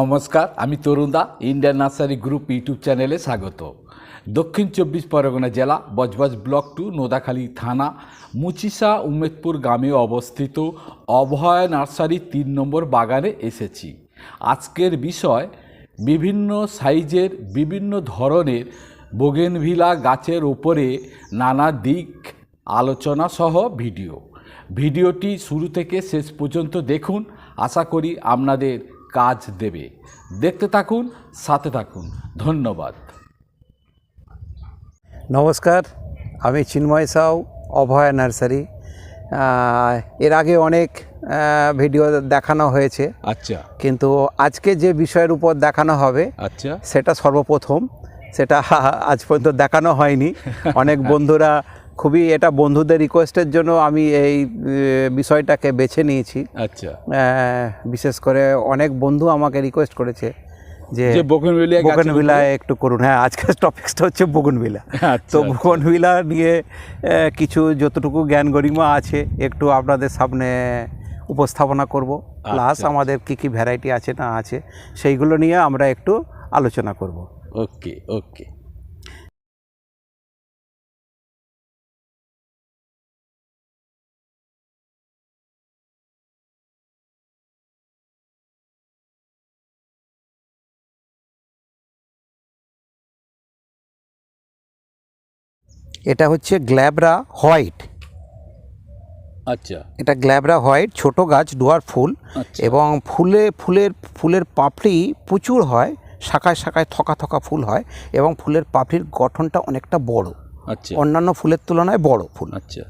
নমস্কার, আমি তরুণদা ইন্ডিয়ান নার্সারি গ্রুপ ইউটিউব চ্যানেলে স্বাগত। দক্ষিণ চব্বিশ পরগনা জেলা, বজবজ ব্লক টু, নোদাখালী থানা, মুচিসা, উমেদপুর গ্রামে অবস্থিত অভয় নার্সারি তিন নম্বর বাগানে এসেছি। আজকের বিষয়, বিভিন্ন সাইজের, বিভিন্ন ধরনের বোগেনভিলা গাছের ওপরে নানা দিক আলোচনা সহ ভিডিও। ভিডিওটি শুরু থেকে শেষ পর্যন্ত দেখুন। আশা করি আপনাদের কাজ দেবে। দেখতে থাকুন সাথে থাকুন। ধন্যবাদ। নমস্কার আমি চিন্ময় সাউ অভয়া নার্সারি। এর আগে অনেক ভিডিও দেখানো হয়েছে। আচ্ছা। কিন্তু আজকে যে বিষয়ের উপর দেখানো হবে আচ্ছা। সেটা সর্বপ্রথম। সেটা আজ পর্যন্ত দেখানো হয়নি। অনেক বন্ধুরা খুবই এটা বন্ধুদের রিকোয়েস্টের জন্য আমি এই বিষয়টাকে বেছে নিয়েছি। আচ্ছা। বিশেষ করে অনেক বন্ধু আমাকে রিকোয়েস্ট করেছে যে যে বোগেনভিলিয়া একটু করুন। হ্যাঁ আজকের টপিকসটা হচ্ছে বগনভিলা আচ্ছা, তো আচ্ছা। নিয়ে কিছু যতটুকু জ্ঞান গরিমা আছে একটু আপনাদের সামনে উপস্থাপনা করব। প্লাস আচ্ছা। আমাদের কি কি ভ্যারাইটি আছে না আছে সেইগুলো নিয়ে আমরা একটু আলোচনা করব। ওকে ওকে এটা হচ্ছে গ্ল্যাবরা হোয়াইট। আচ্ছা। এটা গ্ল্যাবরা হোয়াইট ছোট গাছ ডুয়ার ফুল। আচ্ছা। এবং ফুলে ফুলের ফুলের পাপড়ি প্রচুর হয় শাখায় শাখায় থকা থকা ফুল হয় এবং ফুলের পাপড়ির গঠনটা অনেকটা বড়। আচ্ছা। অন্যান্য ফুলের তুলনায় বড় ফুল। আচ্ছা।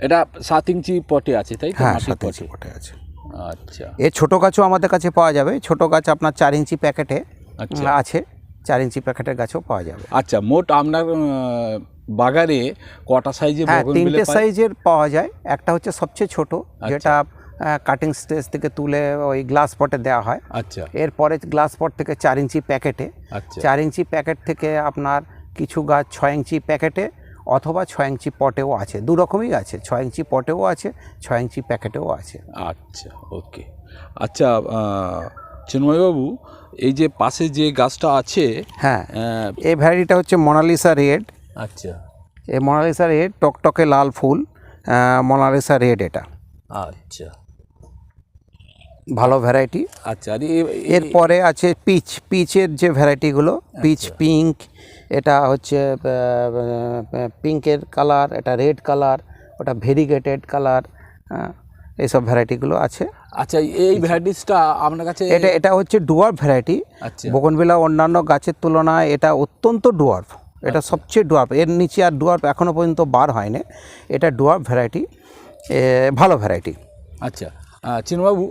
এটা সাত ইঞ্চি পটে আছে তাই হ্যাঁ সাত পটে ইঞ্চি পটে। আছে। আচ্ছা। এর ছোট গাছও আমাদের কাছে পাওয়া যাবে। ছোট গাছ আপনার চার ইঞ্চি প্যাকেটে আচ্ছা। আছে। চার ইঞ্চি প্যাকেটের গাছও পাওয়া যাবে। আচ্ছা মোট আপনার বাগানে কটা সাইজে হ্যাঁ তিনটে সাইজের পাওয়া যায়। একটা হচ্ছে সবচেয়ে ছোট আচ্ছা। যেটা কাটিং স্টেজ থেকে তুলে ওই গ্লাস পটে দেওয়া হয়। আচ্ছা। এরপরে গ্লাস পট থেকে চার ইঞ্চি প্যাকেটে আচ্ছা। চার ইঞ্চি প্যাকেট থেকে আপনার কিছু গাছ ছয় ইঞ্চি প্যাকেটে অথবা ছয় ইঞ্চি পটেও আছে। দু রকমই আছে ছয় ইঞ্চি পটেও আছে ছয় ইঞ্চি প্যাকেটেও আছে। আচ্ছা ওকে আচ্ছা চিন্ময়বাবু এই যে পাশে যে গাছটা আছে হ্যাঁ এই ভ্যারাইটিটা হচ্ছে মোনালিসা রেড। আচ্ছা। এই মোনালিসা রেড টকটকে লাল ফুল মোনালিসা রেড এটা। আচ্ছা। ভালো ভ্যারাইটি। আচ্ছা আর এরপরে আছে পিচ। পিচের যে ভ্যারাইটিগুলো পিচ পিঙ্ক এটা হচ্ছে পিঙ্কের কালার এটা রেড কালার ওটা ভেরিগেটেড কালার এইসব ভ্যারাইটিগুলো আছে। আচ্ছা এই ভ্যারাইটিসটা আপনার কাছে এটা এটা হচ্ছে ডুয়ার্ফ ভ্যারাইটি আচ্ছা। বগনভিলা অন্যান্য গাছের তুলনায় এটা অত্যন্ত ডুয়ার্ফ এটা সবচেয়ে ডুয়ার্ফ এর নিচে আর ডুয়ার্ফ এখনও পর্যন্ত বার হয়নি। এটা ডুয়ার্ফ ভ্যারাইটি ভালো ভ্যারাইটি আচ্ছা। চিনবাবু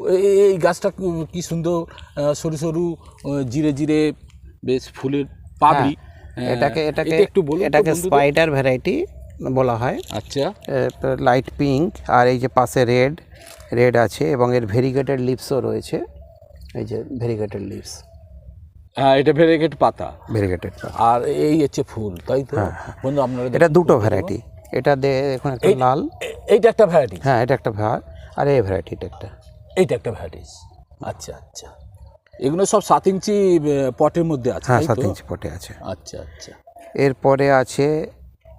এই গাছটা কি- সুন্দর? সরু সরু জিরে জিরে বেশ ফুলের পাবড়ি আহ, এটাকে এটাকে একটু বলুন এটাকে। স্পাইডার ভ্যারাইটি বলা হয়। আচ্ছা। লাইট পিঙ্ক আর এই যে পাশে রেড রেড আছে এবং এর ভেরিগেটেড লিপসও রয়েছে। এই যে ভেরিগেটেড লিপস হ্যাঁ এটা ভেরিগেট পাতা। ভেরিগেটেড আর এই হচ্ছে ফুল তাই তো? বন্ধু আপনারা এটা দুটো ভ্যারাইটি এটা দে এখন একটা লাল। এইটা একটা ভ্যারাইটি হ্যাঁ এটা একটা ভার আর এই ভ্যারাইটিটা একটা। এইটা একটা ভ্যারাইটিস আচ্ছা আচ্ছা। এগুলো সব সাত ইঞ্চি পটের মধ্যে আছে হ্যাঁ সাত ইঞ্চি পটে আছে। আচ্ছা আচ্ছা। এরপরে আছে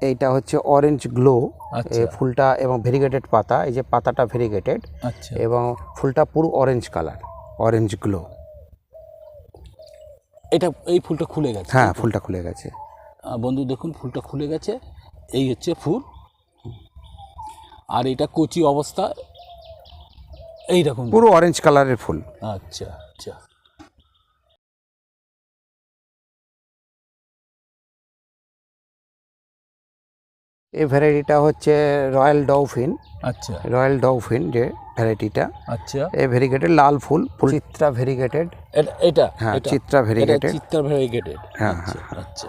এইটা হচ্ছে অরেঞ্জ গ্লো আচ্ছা। ফুলটা এবং ভেরিগেটেড পাতা এই যে পাতাটা ভেরিগেটেড আচ্ছা। এবং ফুলটা পুরো অরেঞ্জ কালার অরেঞ্জ গ্লো এটা এই ফুলটা খুলে গেছে। হ্যাঁ ফুলটা খুলে গেছে। বন্ধু দেখুন ফুলটা খুলে গেছে। এই হচ্ছে ফুল। আর এটা কচি অবস্থা। এইরকম পুরো অরেঞ্জ কালারের ফুল। আচ্ছা আচ্ছা। এই ভ্যারাইটিটা হচ্ছে রয়্যাল ডলফিন। আচ্ছা। রয়্যাল ডলফিন যে ভ্যারাইটিটা আচ্ছা। এই ভেরিগেটেড লাল ফুল ফুল চিত্রা ভেরিগেটেড এটা- এটা? হ্যাঁ, চিত্রা variegated। চিত্রা ভেরিগেটেড হ্যাঁ, আচ্ছা আচ্ছা।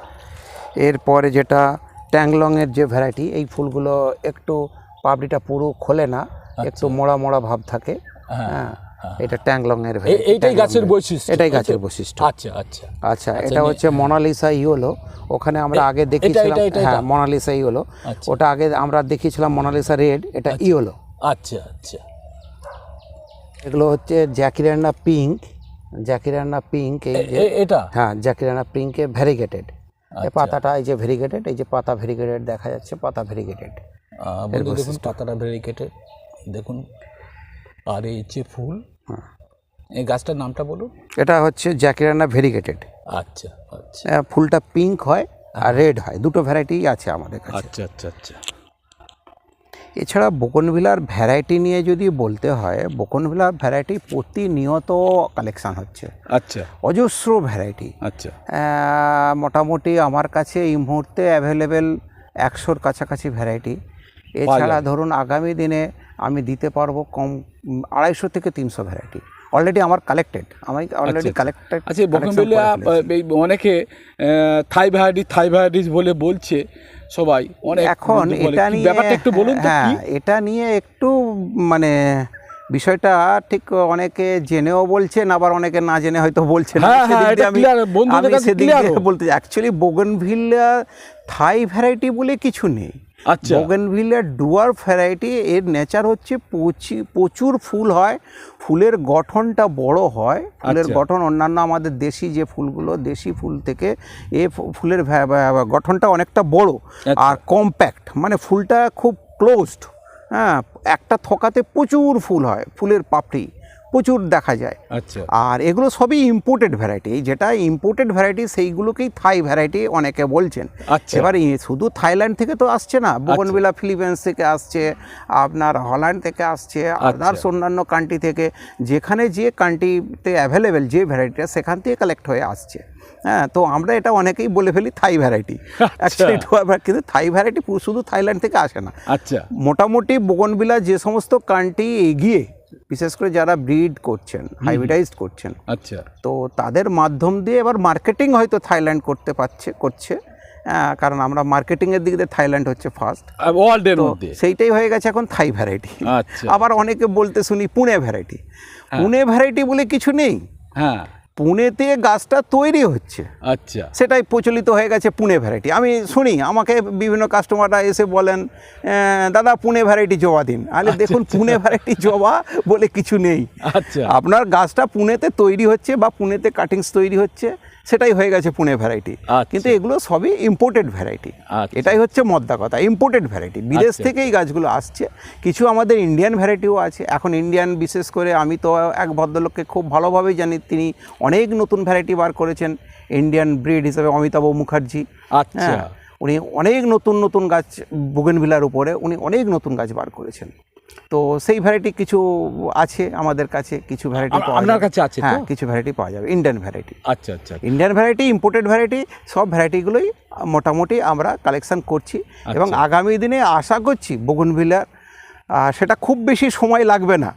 এরপরে যেটা ট্যাংলংয়ের যে ভ্যারাইটি এই ফুলগুলো একটু পাপড়িটা পুরো খোলে না একটু মোড়া মোড়া ভাব থাকে। হ্যাঁ, হ্যাঁ। এটা এই- variety, এইটাই গাছের বৈশিষ্ট্য। এটাই গাছের বৈশিষ্ট্য। আচ্ছা আচ্ছা। আচ্ছা এটা হচ্ছে মোনালিসা ইওলো ওখানে আমরা আগে দেখিয়েছিলাম এটা, হ্যাঁ মোনালিসা ইওলো আচ্ছা। ওটা আগে আমরা দেখিয়েছিলাম মোনালিসা রেড এটা ইওলো আচ্ছা আচ্ছা। এগুলো হচ্ছে জ্যাকিরানা পিঙ্ক। জ্যাকিরানা পিঙ্ক এই যে এটা? হ্যাঁ জ্যাকিরানা পিঙ্কে ভেরিগেটেড এই আচ্ছা। পাতাটা এই যে ভেরিগেটেড এই যে পাতা ভেরিগেটেড দেখা যাচ্ছে পাতা ভেরিগেটেড দেখুন পাতাটা ভেরিকেটে দেখুন। আর এই যে ফুল। এই গাছটার নামটা বলুন। এটা হচ্ছে জ্যাকিরানা ভেরিগেটেড। আচ্ছা আচ্ছা। ফুলটা পিঙ্ক হয় আর রেড হয়। দুটো ভ্যারাইটি আছে আমাদের কাছে। আচ্ছা আচ্ছা আচ্ছা। এছাড়া বোকনভিলার ভ্যারাইটি নিয়ে যদি বলতে হয় বোকনভিলার ভ্যারাইটি প্রতিনিয়ত কালেকশান হচ্ছে। আচ্ছা। অজস্র ভ্যারাইটি আচ্ছা। মোটামুটি আমার কাছে এই মুহূর্তে অ্যাভেলেবেল একশোর কাছাকাছি ভ্যারাইটি এছাড়া ধরুন আগামী দিনে আমি দিতে পারব কম আড়াইশো থেকে তিনশো ভ্যারাইটি অলরেডি আমার কালেক্টেড আমি অলরেডি কালেক্টেড আচ্ছা। বকনবেলিয়া অনেকে থাই ভ্যারাইটিস থাই ভ্যারাইটিস বলে বলছে সবাই। অনেক এখন এটা নিয়ে ব্যাপারটা একটু বলুন তো হ্যাঁ কি? এটা নিয়ে একটু মানে বিষয়টা ঠিক অনেকে জেনেও বলছেন আবার অনেকে না জেনে হয়তো বলছেন। হ্যাঁ, হ্যাঁ, আমি বন্ধুদের কাছে সেদিক। বলতে অ্যাকচুয়ালি বোগনভিল্লা থাই ভ্যারাইটি বলে কিছু নেই। আচ্ছা বোগেনভিলিয়া ডুয়ার ভ্যারাইটি এর নেচার হচ্ছে প্রচি- প্রচুর ফুল হয় ফুলের গঠনটা বড় হয় ফুলের আচ্ছা। গঠন অন্যান্য আমাদের দেশি যে ফুলগুলো দেশি ফুল থেকে এ ফুলের গঠনটা অনেকটা বড় আচ্ছা। আর কম্প্যাক্ট মানে ফুলটা খুব ক্লোজড হ্যাঁ একটা থকাতে প্রচুর ফুল হয় ফুলের পাপড়ি প্রচুর দেখা যায়। আচ্ছা। আর এগুলো সবই ইম্পোর্টেড ভ্যারাইটি যেটা ইম্পোর্টেড ভ্যারাইটি সেইগুলোকেই থাই ভ্যারাইটি অনেকে বলছেন। আচ্ছা। এবার শুধু থাইল্যান্ড থেকে তো আসছে না বোগনভিলা ফিলিপাইন্স থেকে আসছে আপনার হল্যান্ড থেকে আসছে আচ্ছা। আদার্স অন্যান্য কান্ট্রি থেকে যেখানে যে কান্ট্রিতে অ্যাভেলেবেল যে ভ্যারাইটিটা সেখান থেকে কালেক্ট হয়ে আসছে। হ্যাঁ তো আমরা এটা অনেকেই বলে ফেলি থাই ভ্যারাইটি অ্যাকচুয়ালি কিন্তু থাই ভ্যারাইটি শুধু থাইল্যান্ড থেকে আসে না। আচ্ছা। মোটামুটি বোগনভিলা যে সমস্ত কান্ট্রি এগিয়ে বিশেষ করে যারা ব্রিড করছেন হাইব্রিডাইজড করছেন আচ্ছা। তো তাদের মাধ্যম দিয়ে এবার মার্কেটিং হয়তো থাইল্যান্ড করতে পারছে করছে। কারণ আমরা মার্কেটিংয়ের দিক দিয়ে থাইল্যান্ড হচ্ছে ফার্স্ট ওয়ার্ল্ডের মধ্যে। সেইটাই হয়ে গেছে এখন থাই ভ্যারাইটি আচ্ছা। আবার অনেকে বলতে শুনি পুনে ভ্যারাইটি পুনে ভ্যারাইটি বলে কিছু নেই। হ্যাঁ। পুনেতে গাছটা তৈরি হচ্ছে। আচ্ছা। সেটাই প্রচলিত হয়ে গেছে পুনে ভ্যারাইটি আমি শুনি আমাকে বিভিন্ন কাস্টমাররা এসে বলেন দাদা পুনে ভ্যারাইটি জবা দিন। আরে দেখুন পুনে ভ্যারাইটি জবা বলে কিছু নেই। আচ্ছা। আপনার গাছটা পুনেতে তৈরি হচ্ছে বা পুনেতে কাটিংস তৈরি হচ্ছে। সেটাই হয়ে গেছে পুনে ভ্যারাইটি আচ্ছা। কিন্তু এগুলো সবই ইম্পোর্টেড ভ্যারাইটি আচ্ছা। এটাই হচ্ছে মদ্দা কথা ইম্পোর্টেড ভ্যারাইটি বিদেশ আচ্ছা। থেকে এই গাছগুলো আসছে। কিছু আমাদের ইন্ডিয়ান ভ্যারাইটিও আছে। এখন ইন্ডিয়ান বিশেষ করে আমি তো এক ভদ্রলোককে খুব ভালোভাবেই জানি তিনি অনেক নতুন ভ্যারাইটি বার করেছেন ইন্ডিয়ান ব্রিড হিসেবে অমিতাভ মুখার্জি। আচ্ছা। হ্যাঁ উনি অনেক নতুন নতুন গাছ বুগেনভিলার উপরে উনি অনেক নতুন গাছ বার করেছেন। তো সেই ভ্যারাইটি কিছু আছে আমাদের কাছে কিছু ভ্যারাইটি আপনার কাছে আছে হ্যাঁ কিছু ভ্যারাইটি পাওয়া যাবে ইন্ডিয়ান ভ্যারাইটি আচ্ছা আচ্ছা। ইন্ডিয়ান ভ্যারাইটি ইম্পোর্টেড ভ্যারাইটি সব ভ্যারাইটিগুলোই মোটামুটি আমরা কালেকশন করছি। এবং আচ্ছা। আগামী দিনে আশা করছি বগুনভিলার সেটা খুব বেশি সময় লাগবে না।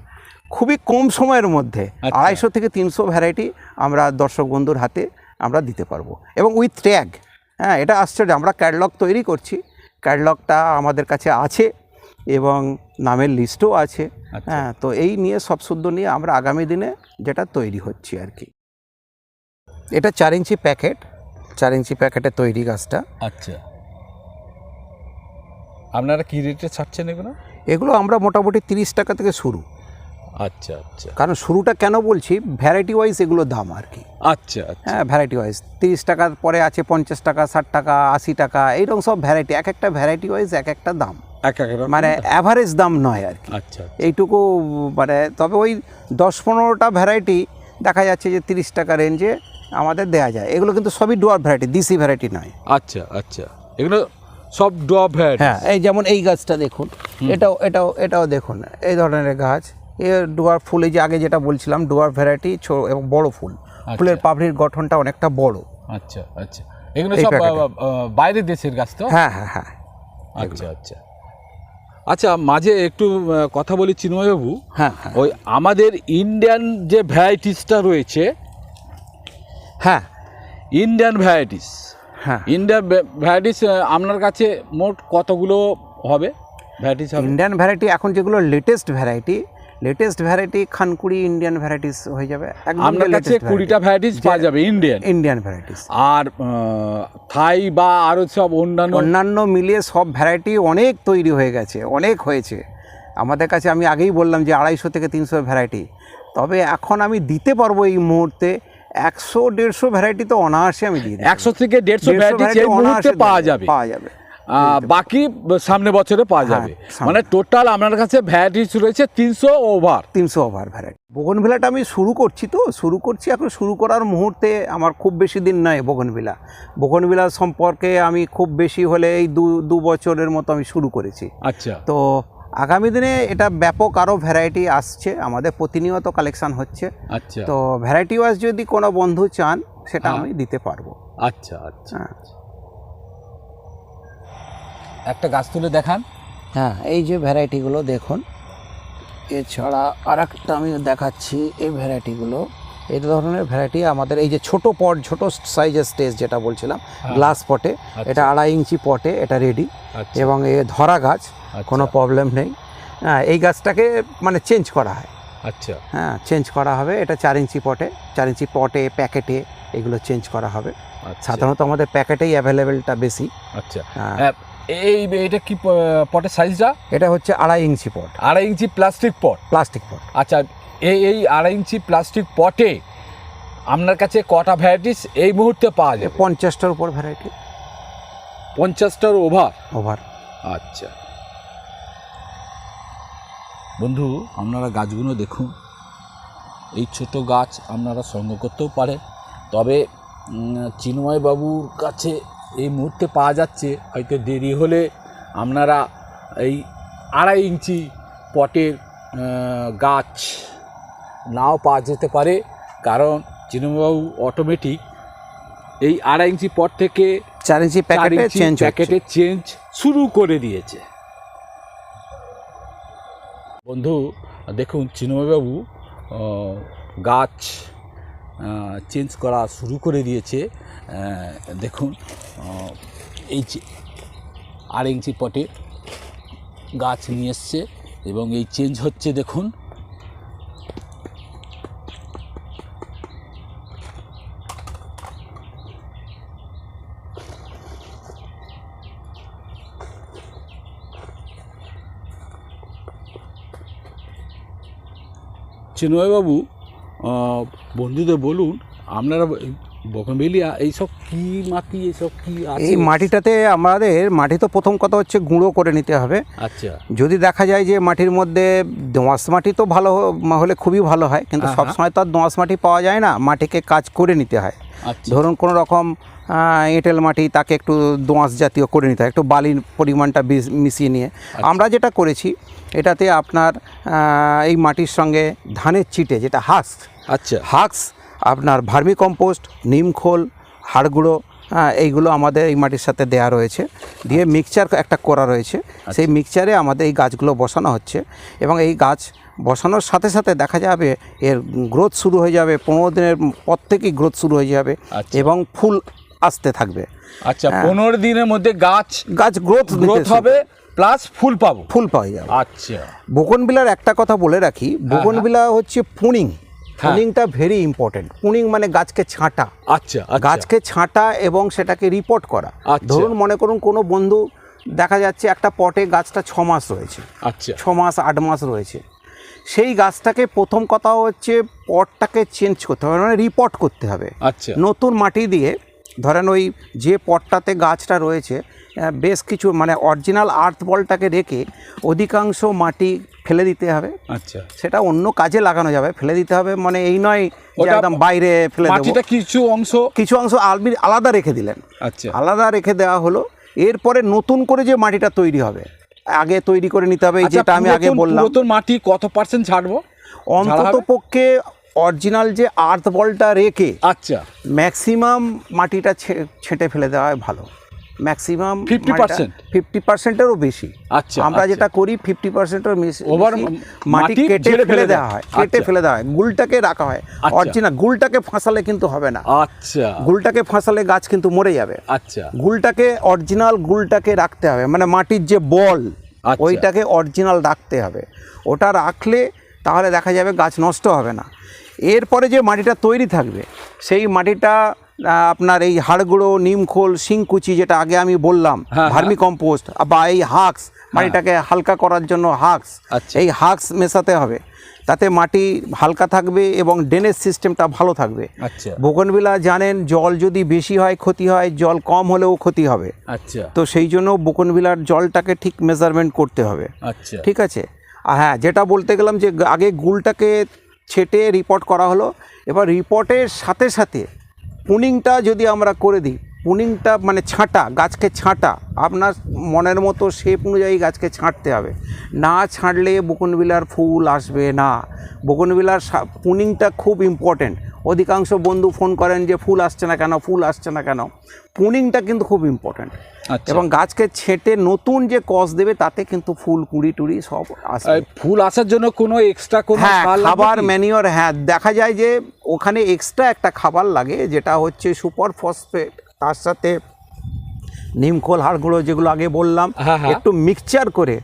খুবই কম সময়ের মধ্যে আচ্ছা। আড়াইশো থেকে তিনশো ভ্যারাইটি আমরা দর্শক বন্ধুর হাতে আমরা দিতে পারব। এবং উইথ ট্যাগ হ্যাঁ এটা আশ্চর্য আমরা ক্যাটলগ তৈরি করছি। ক্যাটলগটা আমাদের কাছে আছে। এবং নামের লিস্টও আছে। আচ্ছা। হ্যাঁ তো এই নিয়ে সব শুদ্ধ নিয়ে আমরা আগামী দিনে যেটা তৈরি হচ্ছি আর কি। এটা চার ইঞ্চি প্যাকেট চার ইঞ্চি প্যাকেটে তৈরি গাছটা। আচ্ছা। আপনারা কি রেটে ছাড়ছেন এগুলো? এগুলো আমরা মোটামুটি তিরিশ টাকা থেকে শুরু। আচ্ছা আচ্ছা। কারণ শুরুটা কেন বলছি? ভ্যারাইটি ওয়াইজ এগুলো দাম আর কি। আচ্ছা আচ্ছা। হ্যাঁ ভ্যারাইটি ওয়াইজ তিরিশ টাকার পরে আছে পঞ্চাশ টাকা ষাট টাকা আশি টাকা এইরকম সব ভ্যারাইটি এক একটা ভ্যারাইটি ওয়াইজ এক একটা দাম। মানে অ্যাভারেজ দাম নয় আর কি। আচ্ছা এইটুকু মানে তবে ওই দশ পনেরোটা ভ্যারাইটি দেখা যাচ্ছে যে তিরিশ টাকা রেঞ্জে আমাদের দেয়া যায়। এগুলো কিন্তু সবই ডুয়ার ভ্যারাইটি দিসি ভ্যারাইটি নয়। আচ্ছা আচ্ছা। এগুলো সব ড্রপ ভ্যারাইটি হ্যাঁ এই যেমন এই গাছটা দেখুন এটাও এটাও এটাও দেখুন এই ধরনের গাছ। এ ডুয়ার ফুল এই যে আগে যেটা বলছিলাম ডুয়ার ভ্যারাইটি এবং বড় ফুল। ফুলের পাপড়ির গঠনটা অনেকটা বড়। আচ্ছা আচ্ছা। এগুলো সব বাইরের দেশের গাছ তো? হ্যাঁ হ্যাঁ হ্যাঁ। আচ্ছা আচ্ছা। আচ্ছা মাঝে একটু কথা বলি চিন্ময়বাবু। হ্যাঁ হ্যাঁ। ওই আমাদের ইন্ডিয়ান যে ভ্যারাইটিসটা রয়েছে হ্যাঁ। ইন্ডিয়ান ভ্যারাইটিস হ্যাঁ। ইন্ডিয়ান ভ্যারাইটিস আপনার কাছে মোট কতগুলো হবে? ভ্যারাইটিস ইন্ডিয়ান ভ্যারাইটি এখন যেগুলো লেটেস্ট ভ্যারাইটি লেটেস্ট ভ্যারাইটি খানকুড়ি ইন্ডিয়ান ভ্যারাইটিস হয়ে যাবে। আপনার কাছে কুড়িটা ভ্যারাইটিস পাওয়া যাবে ইন্ডিয়ান ইন্ডিয়ান ভ্যারাইটিস আর থাই বা আরও সব অন্যান্য? অন্যান্য মিলিয়ে সব ভ্যারাইটি অনেক তৈরি হয়ে গেছে অনেক হয়েছে। আমাদের কাছে আমি আগেই বললাম যে আড়াইশো থেকে তিনশো ভ্যারাইটি তবে এখন আমি দিতে পারব এই মুহূর্তে একশো দেড়শো ভ্যারাইটি তো অনায়াসে আমি দিই একশো থেকে দেড়শো ভ্যারাইটি অনায়াসে পাওয়া যাবে। পাওয়া যাবে। বাকি সামনে বছরে পাওয়া হ্যাঁ, যাবে। মানে টোটাল আপনার কাছে ভ্যারাইটিস রয়েছে তিনশো ওভার তিনশো ওভার ভ্যারাইটি বগনভিলাটা আমি শুরু করছি তো শুরু করছি এখন শুরু করার মুহূর্তে আমার খুব বেশি দিন নয় বগনভিলা। বগনভিলা সম্পর্কে আমি খুব বেশি হলে এই দু দু বছরের মতো আমি শুরু করেছি। আচ্ছা। তো আগামী দিনে এটা ব্যাপক আরও ভ্যারাইটি আসছে আমাদের প্রতিনিয়ত কালেকশন হচ্ছে। আচ্ছা। তো ভ্যারাইটি ওয়াইজ যদি কোনো বন্ধু চান সেটা হ্যাঁ। আমি দিতে পারব। আচ্ছা আচ্ছা। হ্যাঁ। একটা গাছ তুলে দেখান। হ্যাঁ এই যে ভ্যারাইটিগুলো দেখুন। এছাড়া আর একটা আমি দেখাচ্ছি এই ভ্যারাইটিগুলো এই ধরনের ভ্যারাইটি আমাদের এই যে ছোট পট ছোট সাইজের স্টেজ যেটা বলছিলাম গ্লাস পটে এটা আড়াই ইঞ্চি পটে এটা রেডি আচ্ছা। এবং এ ধরা গাছ আচ্ছা, কোনো প্রবলেম নেই। হ্যাঁ এই গাছটাকে মানে চেঞ্জ করা হয়। আচ্ছা। হ্যাঁ চেঞ্জ করা হবে। এটা চার ইঞ্চি পটে চার ইঞ্চি পটে প্যাকেটে এগুলো চেঞ্জ করা হবে। আচ্ছা। সাধারণত আমাদের প্যাকেটেই অ্যাভেলেবেলটা বেশি। আচ্ছা। হ্যাঁ, হ্যাঁ, এই এটা কি পটের সাইজটা এটা হচ্ছে আড়াই ইঞ্চি পট। আড়াই ইঞ্চি প্লাস্টিক পট প্লাস্টিক পট আচ্ছা এই এই আড়াই ইঞ্চি প্লাস্টিক পটে আপনার কাছে কটা ভ্যারাইটিস এই মুহূর্তে পাওয়া যাবে? পঞ্চাশটার উপর ভ্যারাইটি পঞ্চাশটার ওভার ওভার আচ্ছা। বন্ধু আপনারা গাছগুলো দেখুন। এই ছোট গাছ আপনারা সংগ্রহ করতেও পারে। তবে উম, চিন্ময় বাবুর কাছে এই মুহূর্তে পাওয়া যাচ্ছে হয়তো দেরি হলে আপনারা এই আড়াই ইঞ্চি পটের গাছ নাও পাওয়া যেতে পারে। কারণ চিন্ময়বাবু অটোমেটিক এই আড়াই ইঞ্চি পট থেকে চার ইঞ্চি প্যাকেটে চেঞ্জ শুরু করে দিয়েছে। বন্ধু দেখুন চিন্ময়বাবু আহ, গাছ চেঞ্জ করা শুরু করে দিয়েছে দেখুন এই আর ইঞ্চি পটে গাছ নিয়ে এসছে এবং এই চেঞ্জ হচ্ছে দেখুন। চিন্ময়বাবু আহ, বন্ধুদের বলুন আপনারা বকনবেলিয়া এইসব কি মাটি এইসব কি এই মাটিটাতে আমাদের মাটি তো প্রথম কথা হচ্ছে গুঁড়ো করে নিতে হবে। আচ্ছা। যদি দেখা যায় যে মাটির মধ্যে দোঁয়াশ মাটি তো ভালো হলে খুবই ভালো হয় কিন্তু। সবসময় তো আর দোঁয়াশ মাটি পাওয়া যায় না মাটিকে কাজ করে নিতে হয়। আচ্ছা। ধরুন কোনো রকম এঁটেল মাটি তাকে একটু দোঁয়াশ জাতীয় করে নিতে হয় একটু বালির পরিমাণটা মিশিয়ে নিয়ে। আমরা যেটা করেছি এটাতে আপনার এই মাটির সঙ্গে ধানের চিটে যেটা হাক্স আচ্ছা। হাক্স আপনার ভার্মি কম্পোস্ট নিমখোল হাড়গুঁড়ো হ্যাঁ এইগুলো আমাদের এই মাটির সাথে দেয়া রয়েছে। দিয়ে মিক্সচার একটা করা রয়েছে। সেই মিক্সচারে আমাদের এই গাছগুলো বসানো হচ্ছে এবং এই গাছ বসানোর সাথে সাথে দেখা যাবে এর গ্রোথ শুরু হয়ে যাবে পনেরো দিনের পর থেকেই গ্রোথ শুরু হয়ে যাবে আচ্ছা। এবং ফুল আসতে থাকবে। আচ্ছা পনেরো দিনের মধ্যে গাছ গাছ গ্রোথ গ্রোথ হবে প্লাস ফুল পাবো। ফুল পাওয়া যাবে। আচ্ছা। বোকনবিলার একটা কথা বলে রাখি বোকনবিলা হচ্ছে পুনিং। হ্যাঁ। পুনিংটা ভেরি ইম্পর্টেন্ট পুনিং মানে গাছকে ছাঁটা। আচ্ছা আচ্ছা। গাছকে ছাঁটা এবং সেটাকে রিপোর্ট করা। আচ্ছা। ধরুন মনে করুন কোনো বন্ধু দেখা যাচ্ছে একটা পটে গাছটা ছ মাস রয়েছে। আচ্ছা। ছ মাস আট মাস রয়েছে। সেই গাছটাকে প্রথম কথা হচ্ছে পটটাকে চেঞ্জ করতে হবে মানে রিপোর্ট করতে হবে। আচ্ছা। নতুন মাটি দিয়ে ধরেন ওই যে পটটাতে গাছটা রয়েছে বেশ কিছু মানে অরিজিনাল আর্থ বলটাকে রেখে অধিকাংশ মাটি ফেলে দিতে হবে। আচ্ছা। সেটা অন্য কাজে লাগানো যাবে ফেলে দিতে হবে মানে এই নয় যে একদম বাইরে ফেলে দেবো। মাটিটা কিছু অংশ কিছু অংশ আলবি আলাদা রেখে দিলেন। আচ্ছা। আলাদা রেখে দেওয়া হলো এরপরে নতুন করে যে মাটিটা তৈরি হবে আগে তৈরি করে নিতে হবে আচ্ছা, যেটা আমি আগে বললাম। পুরাতন মাটি কত পার্সেন্ট ছাড়বো? অন্তত পক্ষে অরিজিনাল যে আর্থ বলটা রেখে আচ্ছা। ম্যাক্সিমাম মাটিটা ছেঁটে ফেলে দেওয়া হয় ভালো। ম্যাক্সিমাম 50% ফিফটি পার্সেন্টেরও বেশি। আচ্ছা, আমরা আচ্ছা। যেটা করি ফিফটি পার্সেন্টের Over মাটি কেটে ফেলে দেওয়া। হয় কেটে আচ্ছা। ফেলে দেওয়া হয়। গুলটাকে রাখা হয়। আচ্ছা। অরিজিনাল গুলটাকে ফাঁসালে কিন্তু হবে না। আচ্ছা। গুলটাকে ফাঁসালে গাছ কিন্তু মরে যাবে। আচ্ছা। গুলটাকে অরিজিনাল গুলটাকে রাখতে হবে। মানে মাটির যে বল। ওইটাকে অরিজিনাল রাখতে হবে। ওটা রাখলে তাহলে দেখা যাবে গাছ নষ্ট হবে না। এরপরে যে মাটিটা তৈরি থাকবে সেই মাটিটা আপনার এই হাড়গুঁড়ো নিমখোল শিংকুচি যেটা আগে আমি বললাম হ্যাঁ, ভার্মি কম্পোস্ট বা এই হাক্স মাটিটাকে হালকা করার জন্য হাক্স আচ্ছা। এই হাক্স মেশাতে হবে। তাতে মাটি হালকা থাকবে এবং ড্রেনেজ সিস্টেমটা ভালো থাকবে। আচ্ছা। বোগনভিলা জানেন জল যদি বেশি হয় ক্ষতি হয় জল কম হলেও ক্ষতি হবে। আচ্ছা। তো সেই জন্য বোকনভিলার জলটাকে ঠিক মেজারমেন্ট করতে হবে। আচ্ছা। ঠিক আছে? আর হ্যাঁ যেটা বলতে গেলাম যে আগে গুলটাকে ছেটে রিপোর্ট করা হলো। এবার রিপোর্টের সাথে সাথে পুনিংটা যদি আমরা করে দিই, পুনিংটা মানে ছাঁটা, গাছকে ছাঁটা, আপনার মনের মতো শেপ অনুযায়ী গাছকে ছাঁটতে হবে। না ছাঁটলে বকুনবিলার ফুল আসবে না। বকুনবিলার পুনিংটা খুব ইম্পর্টেন্ট অধিকাংশ বন্ধু ফোন করেন যে ফুল আসছে না কেন ফুল আসছে না কেন। পুনিংটা কিন্তু খুব ইম্পর্টেন্ট আচ্ছা। এবং গাছকে ছেটে নতুন যে কষ দেবে তাতে কিন্তু ফুল কুড়ি টুড়ি সব এই ফুল আসার জন্য কোনো এক্সট্রা কোনো হ্যাঁ খাবার ম্যানিওর হ্যাঁ দেখা যায় যে ওখানে এক্সট্রা একটা খাবার লাগে যেটা হচ্ছে সুপার ফসফেট তার সাথে নিমখোল হাড় গুঁড়ো যেগুলো আগে বললাম হ্যাঁ, হ্যাঁ। একটু মিক্সচার করে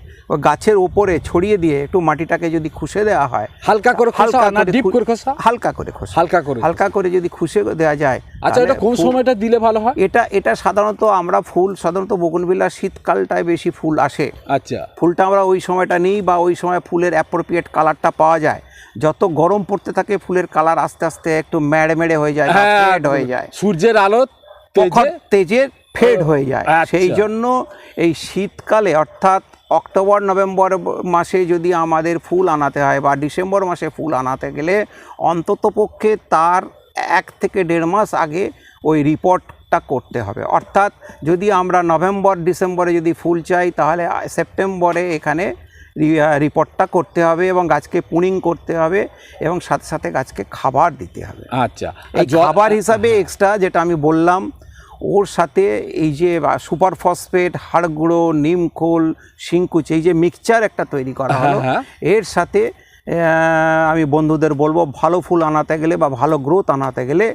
গাছের ওপরে ছড়িয়ে দিয়ে একটু মাটিটাকে যদি খুশে দেওয়া হয় হালকা করে খু- করে হালকা করে খোসা। হালকা করে। হালকা করে যদি খুশে দেওয়া যায় আচ্ছা এটা কোন সময়টা দিলে ভালো হয়? এটা এটা সাধারণত আমরা ফুল সাধারণত বগুনবিলার শীতকালটায় বেশি ফুল আসে। আচ্ছা। ফুলটা আমরা ওই সময়টা নিই বা ওই সময় ফুলের অ্যাপ্রোপ্রিয়েট কালারটা পাওয়া যায়। যত গরম পড়তে থাকে ফুলের কালার আস্তে আস্তে একটু মেড়ে মেড়ে হয়ে যায় হ্যাঁ ফেড হয়ে যায়। সূর্যের আলো তেজের ফেড হয়ে যায়। আচ্ছা। সেই জন্য এই শীতকালে অর্থাৎ অক্টোবর নভেম্বর মাসে যদি আমাদের ফুল আনাতে হয় বা ডিসেম্বর মাসে ফুল আনাতে গেলে অন্ততপক্ষে তার এক থেকে দেড় মাস আগে ওই রিপোর্টটা করতে হবে। অর্থাৎ যদি আমরা নভেম্বর ডিসেম্বরে যদি ফুল চাই তাহলে সেপ্টেম্বরে এখানে রিপোর্টটা করতে হবে এবং গাছকে পুনিং করতে হবে এবং সাথে সাথে গাছকে খাবার দিতে হবে। আচ্ছা খাবার হিসাবে এক্সট্রা যেটা আমি বললাম ওর সাথে এই যে সুপার ফসফেট হাড় গুঁড়ো নিমখোল শিংকুচ এই যে মিক্সচার একটা তৈরি করা হলো। হ্যাঁ, এর সাথে আমি বন্ধুদের বলব ভালো ফুল আনাতে গেলে বা ভালো গ্রোথ আনাতে গেলে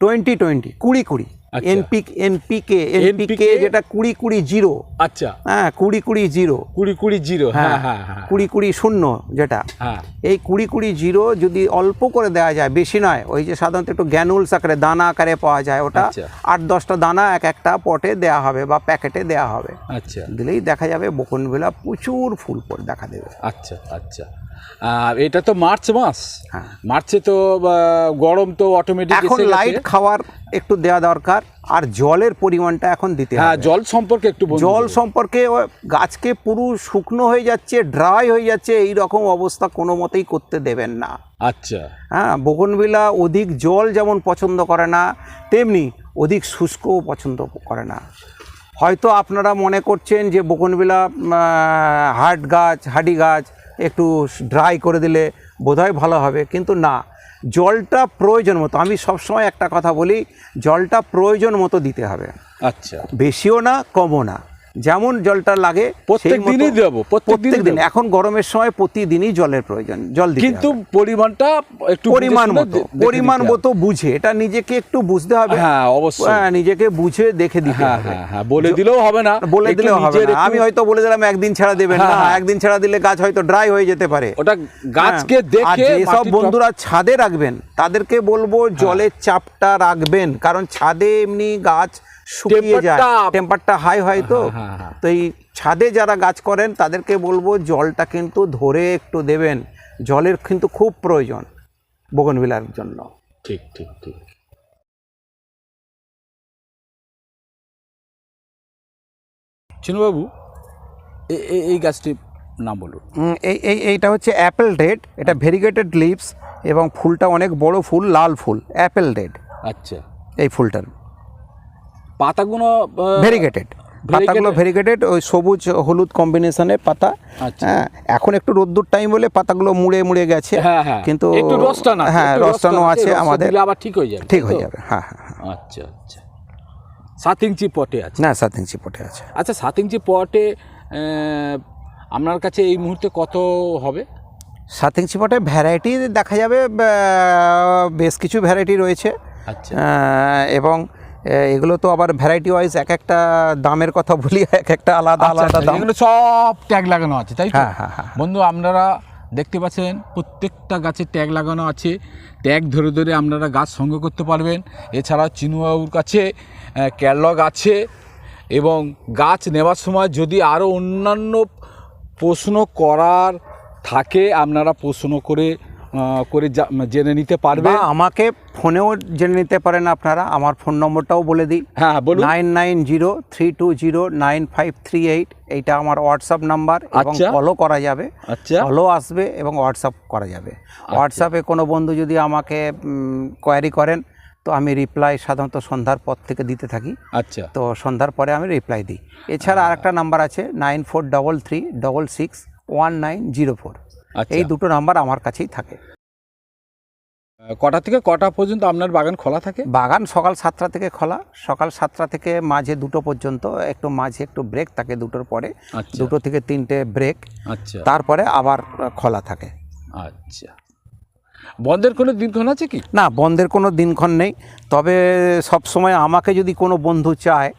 টোয়েন্টি টোয়েন্টি কুড়ি কুড়ি। আচ্ছা। এনপিক এনপিকে এনপিকে যেটা কুড়ি কুড়ি জিরো। আচ্ছা। হ্যাঁ কুড়ি কুড়ি জিরো। কুড়ি কুড়ি জিরো হ্যাঁ হ্যাঁ হ্যাঁ কুড়ি কুড়ি শূন্য যেটা। হ্যাঁ। এই কুড়ি কুড়ি জিরো যদি অল্প করে দেওয়া যায় বেশি নয় ওই যে সাধারণত একটু গ্যানুলস আকারে দানা আকারে পাওয়া যায় ওটা আচ্ছা। আট দশটা দানা এক একটা পটে দেওয়া হবে বা প্যাকেটে দেওয়া হবে। আচ্ছা। দিলেই দেখা যাবে বকুনবেলা প্রচুর ফুল দেখা দেবে। আচ্ছা আচ্ছা। আর এটা তো মার্চ মাস। হ্যাঁ। মার্চে তো গরম তো অটোমেটিক এখন লাইট খাওয়ার একটু দেওয়া দরকার। আর জলের পরিমাণটা এখন দিতে হ্যাঁ জল সম্পর্কে একটু জল সম্পর্কে গাছকে পুরো শুকনো হয়ে যাচ্ছে ড্রাই হয়ে যাচ্ছে এই রকম অবস্থা কোনো মতেই করতে দেবেন না। আচ্ছা। হ্যাঁ বগনবিলা অধিক জল যেমন পছন্দ করে না তেমনি অধিক শুষ্কও পছন্দ করে না। হয়তো আপনারা মনে করছেন যে বগনবিলা হার্ড গাছ হাডি গাছ একটু ড্রাই করে দিলে বোধহয় ভালো হবে কিন্তু না। জলটা প্রয়োজন মতো আমি সবসময় একটা কথা বলি জলটা প্রয়োজন মতো দিতে হবে। আচ্ছা। বেশিও না কমও না। যেমন জলটা লাগে দেবো, প্রত্যেক দিন। এখন গরমের সময় প্রতিদিনই জলের প্রয়োজন জল কিন্তু পরিমাণটা একটু পরিমাণ মতো পরিমাণ মতো বুঝে এটা নিজেকে একটু বুঝতে হবে। হ্যাঁ অবশ্যই। হ্যাঁ, নিজেকে বুঝে দেখে দিতে হ্যাঁ হবে। হ্যাঁ বলে দিলেও হবে না বলে দিলেও হবে না। আমি হয়তো বলে দিলাম একদিন ছাড়া দেবেন না। একদিন ছাড়া দিলে গাছ হয়তো ড্রাই হয়ে যেতে পারে। ওটা গাছকে দেখে টপ- বন্ধুরা ছাদে রাখবেন তাদেরকে বলব জলের চাপটা রাখবেন কারণ ছাদে এমনি গাছ শুকিয়ে যায়। টেম্পারটা হাই হয় তো। তো এই ছাদে যারা গাছ করেন তাদেরকে বলব জলটা কিন্তু ধরে একটু দেবেন। জলের কিন্তু খুব প্রয়োজন বগনবিলার জন্য। ঠিক ঠিক ঠিক। চিনুবাবু এই গাছটির নাম বলুন। এই এই এইটা হচ্ছে অ্যাপেল রেড এটা ভেরিগেটেড লিভস এবং ফুলটা অনেক বড় ফুল লাল ফুল। অ্যাপেল রেড আচ্ছা। এই ফুলটার। পাতাগুলো ভেরিগেটেড। পাতাগুলো ভেরিগেটেড ওই সবুজ হলুদ কম্বিনেশনের পাতা। আচ্ছা। হ্যাঁ এখন একটু রোদ্দুর টাইম বলে পাতাগুলো মুড়ে মুড়ে গেছে। হ্যাঁ হ্যাঁ। কিন্তু হ্যাঁ রসটানো আছে আমাদের। আবার ঠিক হয়ে যাবে ঠিক হয়ে যাবে হ্যাঁ হ্যাঁ। আচ্ছা আচ্ছা। সাত ইঞ্চি পটে আছে। না সাত ইঞ্চি পটে আছে। আচ্ছা সাত ইঞ্চি পটে আপনার কাছে এই মুহূর্তে কত হবে? সাত ইঞ্চি পটে ভ্যারাইটি দেখা যাবে বেশ কিছু ভ্যারাইটি রয়েছে। আচ্ছা। এবং এগুলো তো আবার ভ্যারাইটি ওয়াইজ এক একটা দামের কথা বলি এক একটা আলাদা আচ্ছা, আলাদা আচ্ছা, দাম। এগুলো সব ট্যাগ লাগানো আছে তাই তো? হ্যাঁ, হ্যাঁ, হ্যাঁ। বন্ধু আপনারা দেখতে পাচ্ছেন প্রত্যেকটা গাছে ট্যাগ লাগানো আছে। ট্যাগ ধরে ধরে আপনারা গাছ সংগ্রহ করতে পারবেন। এছাড়া চিনুবাবুর কাছে ক্যাটলগ আছে। এবং গাছ নেওয়ার সময় যদি আরও অন্যান্য প্রশ্ন করার থাকে আপনারা প্রশ্ন করে করে জেনে নিতে পারবে। আমাকে ফোনেও জেনে নিতে পারেন আপনারা। আমার ফোন নম্বরটাও বলে দিই। হ্যাঁ বলুন। Nine nine zero three two zero nine five three eight. এইটা আমার হোয়াটসঅ্যাপ নাম্বার এবং আচ্ছা। কলও করা যাবে। আচ্ছা। কলও আসবে এবং হোয়াটসঅ্যাপ করা যাবে। হোয়াটসঅ্যাপে কোনো বন্ধু যদি আমাকে কোয়ারি করেন তো আমি রিপ্লাই সাধারণত সন্ধ্যার পর থেকে দিতে থাকি। আচ্ছা। তো সন্ধ্যার পরে আমি রিপ্লাই দিই। এছাড়া আরেকটা নাম্বার আছে nine four double three double six one nine zero four. আচ্ছা এই দুটো নাম্বার আমার কাছেই থাকে। কটা থেকে কটা পর্যন্ত আপনার বাগান খোলা থাকে? বাগান সকাল সাতটা থেকে খোলা। সকাল সাতটা থেকে মাঝে দুটো পর্যন্ত একটু মাঝে একটু ব্রেক থাকে দুটোর পরে। আচ্ছা। দুটো থেকে তিনটে ব্রেক আচ্ছা। তারপরে আবার খোলা থাকে। আচ্ছা। বন্ধের কোনো দিনক্ষণ আছে কি? না বন্ধের কোনো দিনক্ষণ নেই। তবে সব সময় আমাকে যদি কোনো বন্ধু চায়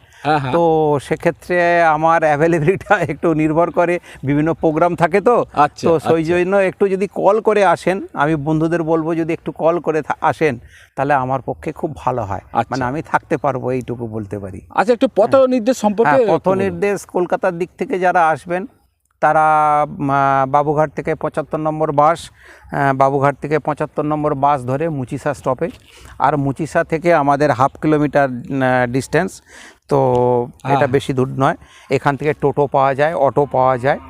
তো সেক্ষেত্রে আমার অ্যাভেলেবিলিটা একটু নির্ভর করে বিভিন্ন প্রোগ্রাম থাকে তো। আচ্ছা, তো সেই জন্য একটু যদি কল করে আসেন আমি বন্ধুদের বলব যদি একটু কল করে আসেন তাহলে আমার পক্ষে খুব ভালো হয়। আচ্ছা। মানে আমি থাকতে পারব এইটুকু বলতে পারি। আচ্ছা একটু পথ নির্দেশ সম্পর্কে হ্যাঁ পথ নির্দেশ কলকাতার দিক থেকে যারা আসবেন তারা বাবুঘাট থেকে পঁচাত্তর নম্বর বাস বাবুঘাট থেকে পঁচাত্তর নম্বর বাস ধরে মুচিসা স্টপেজ আর মুচিসা থেকে আমাদের হাফ কিলোমিটার ডিস্টেন্স তো এটা বেশি দূর নয়। এখান থেকে টোটো পাওয়া যায় অটো পাওয়া যায়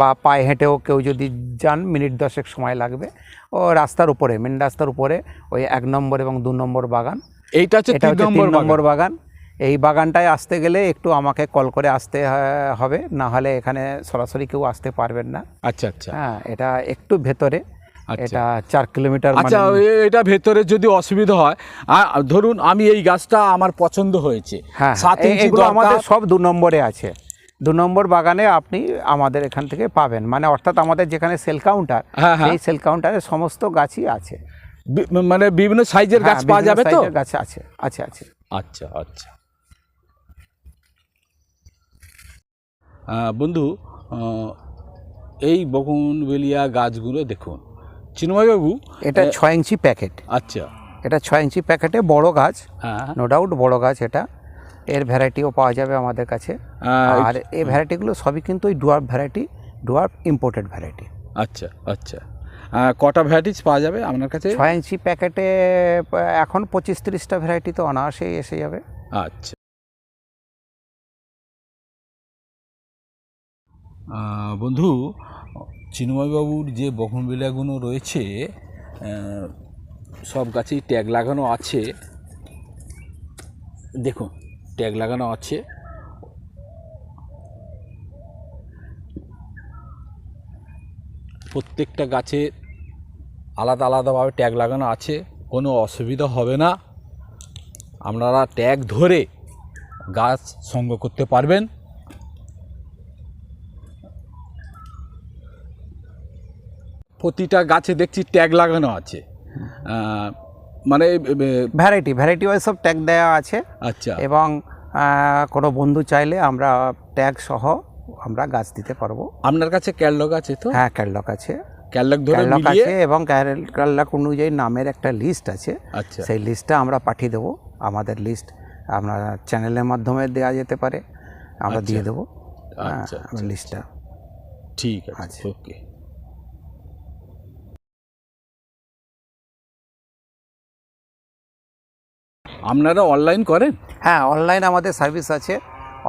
বা পায়ে হেঁটেও কেউ যদি যান মিনিট দশেক সময় লাগবে। ও রাস্তার উপরে মেন রাস্তার উপরে ওই এক নম্বর এবং দু নম্বর বাগান। এইটা হচ্ছে এটা তিন হচ্ছে নম্বর তিন নম্বর বাগান। এই বাগানটায় আসতে গেলে একটু আমাকে কল করে আসতে হবে। না হলে এখানে সরাসরি কেউ আসতে পারবেন না। আচ্ছা আচ্ছা। হ্যাঁ এটা একটু ভেতরে। এটা চার কিলোমিটার আচ্ছা মানে এটা ভেতরে যদি অসুবিধা হয় ধরুন আমি এই গাছটা আমার পছন্দ হয়েছে। হ্যাঁ এগুলো আমাদের সব দু নম্বরে আছে। দু নম্বর বাগানে আপনি আমাদের এখান থেকে পাবেন। মানে অর্থাৎ আমাদের যেখানে সেল কাউন্টার হ্যাঁ, হ্যাঁ। সেই সেল কাউন্টারে সমস্ত গাছই আছে। মানে বিভিন্ন সাইজের গাছ হ্যাঁ, পাওয়া যাবে তো? গাছ আছে আছে আছে। আচ্ছা আচ্ছা। বন্ধু এই বগুনবেলিয়া গাছগুলো দেখুন। চিন্ময়বাবু এটা ছয় ইঞ্চি প্যাকেট। আচ্ছা। এটা ছয় ইঞ্চি প্যাকেটে বড় গাছ হ্যাঁ। নো ডাউট বড় গাছ এটা। এর ভ্যারাইটিও পাওয়া যাবে আমাদের কাছে। আর এই ভ্যারাইটিগুলো সবই কিন্তু ওই dwarf variety dwarf imported variety. আচ্ছা আচ্ছা। কটা ভ্যারাইটিস পাওয়া যাবে আপনার কাছে? ছয় ইঞ্চি প্যাকেটে এখন পঁচিশ তিরিশটা ভ্যারাইটি তো অনায়াসেই এসে যাবে। আচ্ছা। বন্ধু চিন্ময়বাবুর যে বহনবিলাগুলো রয়েছে সব গাছেই ট্যাগ লাগানো আছে। দেখুন, ট্যাগ লাগানো আছে। প্রত্যেকটা গাছে আলাদা আলাদাভাবে ট্যাগ লাগানো আছে, কোনো অসুবিধা হবে না। আপনারা ট্যাগ ধরে গাছ সংগ্রহ করতে পারবেন। প্রতিটা গাছে দেখছি ট্যাগ লাগানো আছে। মানে ভ্যারাইটি ভ্যারাইটি ওয়াইজ সব ট্যাগ দেওয়া আছে। আচ্ছা। এবং কোনো বন্ধু চাইলে আমরা ট্যাগ সহ আমরা গাছ দিতে পারব। আপনার কাছে ক্যাললক আছে তো? হ্যাঁ ক্যারলক আছে। ধরে মিলিয়ে? আছে এবং ক্যারলক অনুযায়ী নামের একটা লিস্ট আছে। আচ্ছা। সেই লিস্টটা আমরা পাঠিয়ে দেবো। আমাদের লিস্ট আপনার চ্যানেলের মাধ্যমে দেওয়া যেতে পারে। আমরা দিয়ে দেবো। আচ্ছা লিস্টটা ঠিক আছে আচ্ছা। ওকে আপনারা অনলাইন করেন? হ্যাঁ অনলাইন আমাদের সার্ভিস আছে।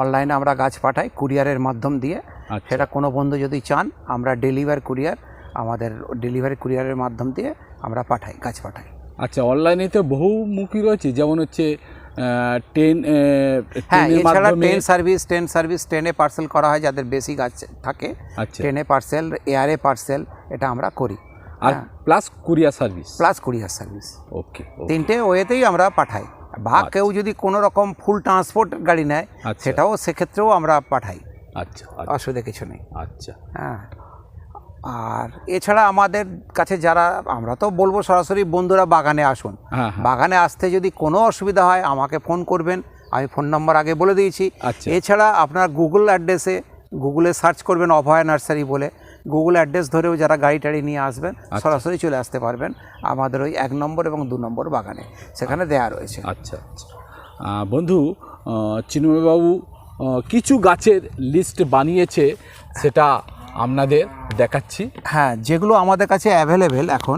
অনলাইনে আমরা গাছ পাঠাই কুরিয়ারের মাধ্যম দিয়ে। আচ্ছা। সেটা কোনো বন্ধু যদি চান আমরা ডেলিভার কুরিয়ার আমাদের ডেলিভারি কুরিয়ারের মাধ্যম দিয়ে আমরা পাঠাই গাছ পাঠাই। আচ্ছা অনলাইনে তো বহুমুখী রয়েছে যেমন হচ্ছে ট্রেন হ্যাঁ এছাড়া ট্রেন সার্ভিস ট্রেন সার্ভিস ট্রেনে পার্সেল করা হয় যাদের বেশি গাছ থাকে। ট্রেনে পার্সেল এয়ারে পার্সেল এটা আমরা করি। আর plus courier service plus courier service okay তিনটে ওয়েতেই আমরা পাঠাই। বা কেউ যদি কোনো রকম ফুল ট্রান্সপোর্ট গাড়ি নেয় আচ্ছা। সেটাও সেক্ষেত্রেও আমরা পাঠাই। আচ্ছা আচ্ছা, অসুবিধা কিছু নেই। আচ্ছা। হ্যাঁ। আর এছাড়া আমাদের কাছে যারা আমরা তো বলব সরাসরি বন্ধুরা বাগানে আসুন। হ্যাঁ হ্যাঁ। বাগানে আসতে যদি কোনো অসুবিধা হয় আমাকে ফোন করবেন। আমি ফোন নম্বর আগে বলে দিয়েছি। আচ্ছা। এছাড়া আপনার গুগল অ্যাড্রেসে গুগলে সার্চ করবেন অভয়া নার্সারি বলে। গুগল অ্যাড্রেস ধরেও যারা গাড়ি টাড়ি নিয়ে আসবেন সরাসরি চলে আসতে পারবেন আমাদের ওই এক নম্বর এবং দু নম্বর বাগানে। সেখানে দেয়া রয়েছে। আচ্ছা আচ্ছা। বন্ধু চিন্ময়বাবু কিছু গাছের লিস্ট বানিয়েছে সেটা আপনাদের দেখাচ্ছি। হ্যাঁ যেগুলো আমাদের কাছে অ্যাভেলেবেল এখন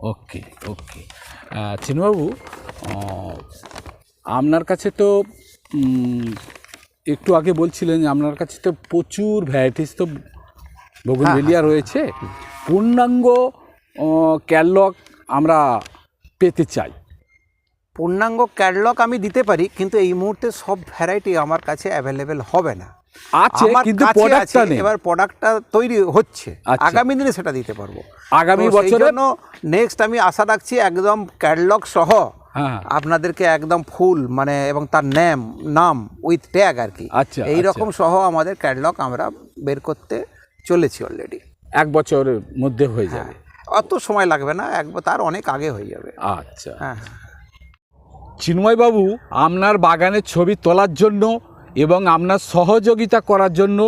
ওকে ওকে চিনুবাবু আপনার কাছে তো একটু আগে বলছিলেন যে আপনার কাছে তো প্রচুর ভ্যারাইটিস তো বগুনভেলিয়া রয়েছে। পূর্ণাঙ্গ ক্যালক আমরা পেতে চাই। পূর্ণাঙ্গ ক্যাটলগ আমি দিতে পারি কিন্তু এই মুহূর্তে সব ভ্যারাইটি আমার কাছে অ্যাভেলেবেল হবে না। আছে কিন্তু প্রোডাক্টটা নেই। এবার প্রোডাক্টটা তৈরি হচ্ছে। আচ্ছা। আগামী দিনে সেটা দিতে পারব। আগামী তো বছরে? নেক্সট আমি আশা রাখছি একদম ক্যাটলগ সহ হ্যাঁ। আপনাদেরকে একদম ফুল মানে এবং তার নেম নাম উইথ ট্যাগ আর কি। আচ্ছা, এই রকম সহ আমাদের ক্যাটলগ আমরা বের করতে চলেছি অলরেডি এক বছরের মধ্যে হয়ে যাবে। অত সময় লাগবে না এক তার অনেক আগে হয়ে যাবে। আচ্ছা। হ্যাঁ। চিন্ময়বাবু আপনার বাগানের ছবি তোলার জন্য এবং আপনার সহযোগিতা করার জন্য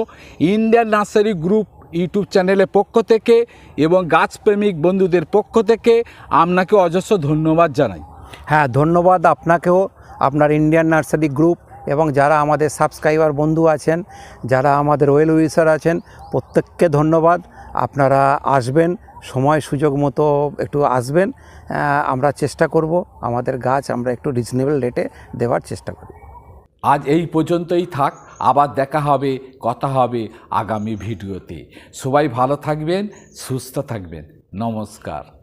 ইন্ডিয়ান নার্সারি গ্রুপ ইউটিউব চ্যানেলের পক্ষ থেকে এবং গাছপ্রেমিক বন্ধুদের পক্ষ থেকে আপনাকে অজস্র ধন্যবাদ জানাই। হ্যাঁ ধন্যবাদ আপনাকেও, আপনার ইন্ডিয়ান নার্সারি গ্রুপ এবং যারা আমাদের সাবস্ক্রাইবার বন্ধু আছেন, যারা আমাদের ওয়েল উইসার আছেন, প্রত্যেককে ধন্যবাদ। আপনারা আসবেন, সময় সুযোগ মতো একটু আসবেন। আমরা চেষ্টা করব, আমাদের গাছ আমরা একটু রিজনেবল রেটে দেওয়ার চেষ্টা করব। আজ এই পর্যন্তই থাক, আবার দেখা হবে, কথা হবে আগামী ভিডিওতে। সবাই ভালো থাকবেন, সুস্থ থাকবেন। নমস্কার।